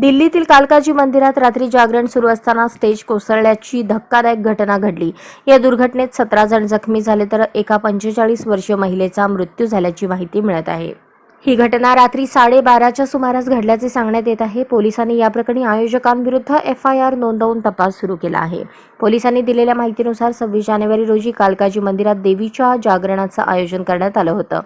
दिल्लीतील कालकाजी मंदिरात रात्री जागरण सुरू असताना स्टेज कोसळल्याची धक्कादायक घटना घडली. या दुर्घटनेत सतरा जण जखमी झाले तर एका पंचेचाळीस वर्षीय महिलेचा मृत्यू झाल्याची माहिती मिळत आहे. ही घटना रात्री साडेबाराच्या सुमारास घडल्याचे सांगण्यात येत आहे. पोलिसांनी या प्रकरणी आयोजकांविरुद्ध एफ आय आर नोंदवून तपास सुरू केला आहे. पोलिसांनी दिलेल्या माहितीनुसार सव्वीस जानेवारी रोजी कालकाजी मंदिरात देवीच्या जागरणाचं आयोजन करण्यात आलं होतं.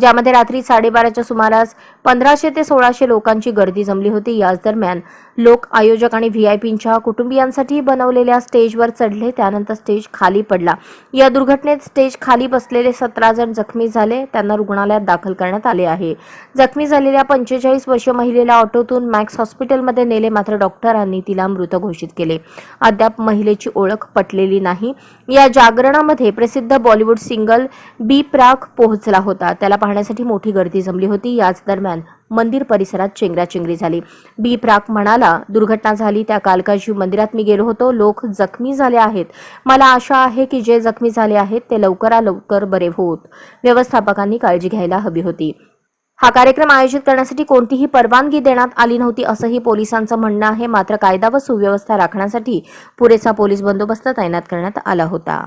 ज्यामध्ये रात्री साडेबाराच्या सुमारास पंधराशे ते सोळाशे लोकांची गर्दी जमली होती. याच दरम्यान लोक आयोजक आणि व्ही आय कुटुंबियांसाठी बनवलेल्या स्टेजवर चढले. त्यानंतर स्टेज खाली पडला. या दुर्घटनेत स्टेज खाली बसलेले सतरा जण जखमी झाले. त्यांना रुग्णालयात दाखल करण्यात आले आहे. जखमी झालेल्या पंचेचाळीस वर्षीय महिलेला ऑटोतून मॅक्स हॉस्पिटलमध्ये नेले मात्र डॉक्टरांनी तिला मृत घोषित केले. अद्याप महिलेची ओळख पटलेली नाही. या जागरणामध्ये प्रसिद्ध बॉलिवूड सिंगल बी प्राक पोहोचला होता. त्याला पाहण्यासाठी मोठी गर्दी जमली होती. याच दरम्यान मंदिर परिसरात चेंगराचेंगरी झाली. बी. प्राक म्हणाला दुर्घटना झाली त्या कालकाजी मंदिरात मी गेलो होतो. लोक जखमी झाले आहेत. मला आशा आहे की जे जखमी झाले आहेत ते लवकरा लवकर बरे होत व्यवस्थापकांनी काळजी घ्यायला हवी होती. हा कार्यक्रम आयोजित करण्यासाठी कोणतीही परवानगी देण्यात आली नव्हती असंही पोलिसांचं म्हणणं आहे. मात्र कायदा व सुव्यवस्था राखण्यासाठी पुरेसा पोलीस बंदोबस्त तैनात करण्यात आला होता.